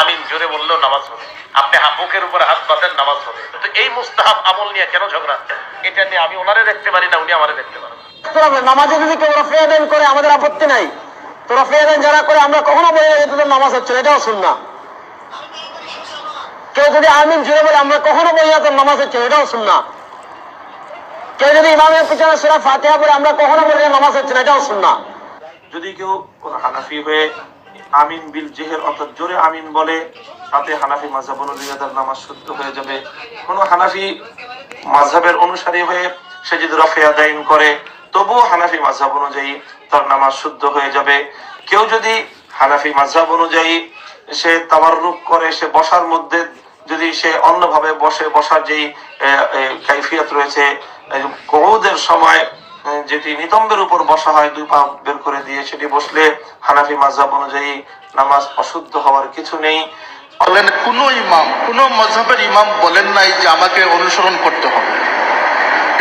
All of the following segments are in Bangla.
আমিন জোরে বললেও নামাজ হবে। আপনি বুকের উপরে হাত পাতেন নামাজ হবে। তো এই মুস্তাহাব আমল নিয়ে কেন ঝগড়া? এটা নিয়ে আমি ওনারে দেখতে পারি না উনি আমারে দেখতে পারেন। নামাজে যদি কেউ রফে আদান করে আমাদের আপত্তি নাই। তো রফে আদান যারা করে আমরা কখনো বলি না তোদের নামাজ হচ্ছে না, এটাও শুন না কেউ যদি আমিন জুড়ে বলে আমরা কখনো বলি না তোর নামাজ হচ্ছে না, এটাও শুন না কেউ যদি ইমামের পিছনে সুরা ফাতিহা পড়ে আমরা কখনো বলি না নামাজ হচ্ছে না এটাও শুন না যদি কেউ হানাফি হয়ে আমিন বিল জেহের অর্থাৎ জোরে আমিন বলে তাতে হানাফি মাঝহাব অনুযায়ী তার নামাজ শুদ্ধ হয়ে যাবে। কোন হানাফি মাঝহাবের অনুসারী হয়ে সে যদি রফে আদায়ন করে, তবুও হানাফি মাঝহাব অনুযায়ী তার নামাজ শুদ্ধ হয়ে যাবে। কেউ যদি হানাফি মাঝহাব অনুযায়ী সে তামাররুক করে, সে বসার মধ্যে যদি সে অন্যভাবে বসে, বসার যেই কাইফিয়ত রয়েছে কৌদের সময় যেটি নিতম্বের উপর বসা হয় দুই পা বের করে দিয়ে সেটি বসলে হানাফি মাযহাব অনুযায়ী নামাজ অশুদ্ধ হওয়ার কিছু নেই। বলেন কোন ইমাম কোন মজহবের ইমাম বলেন নাই যে আমাকে অনুসরণ করতে হবে।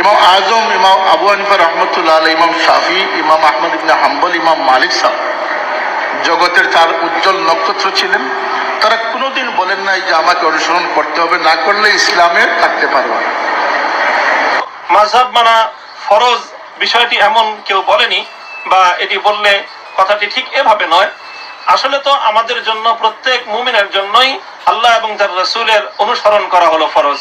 ইমাম আজম ইমাম আবু হানিফা রহমতুল্লাহ ইমাম শাফি ইমাম আহমদ ইবনে হাম্বল ইমাম মালিক সাহ জগতের চার উজ্জ্বল নক্ষত্র ছিলেন। তারা কোনোদিন বলেন নাই যে আমাকে অনুসরণ করতে হবে না করলে ইসলামে থাকতে পারবে না। মাঝহাব মানা ফরজ বিষয়টি এমন কেউ বলেনি বা এটি বললে কথাটি ঠিক এভাবে নয়। আসলে তো আমাদের জন্য প্রত্যেক মুমিনের জন্যই আল্লাহ এবং তার রসুলের অনুসরণ করা হলো ফরজ।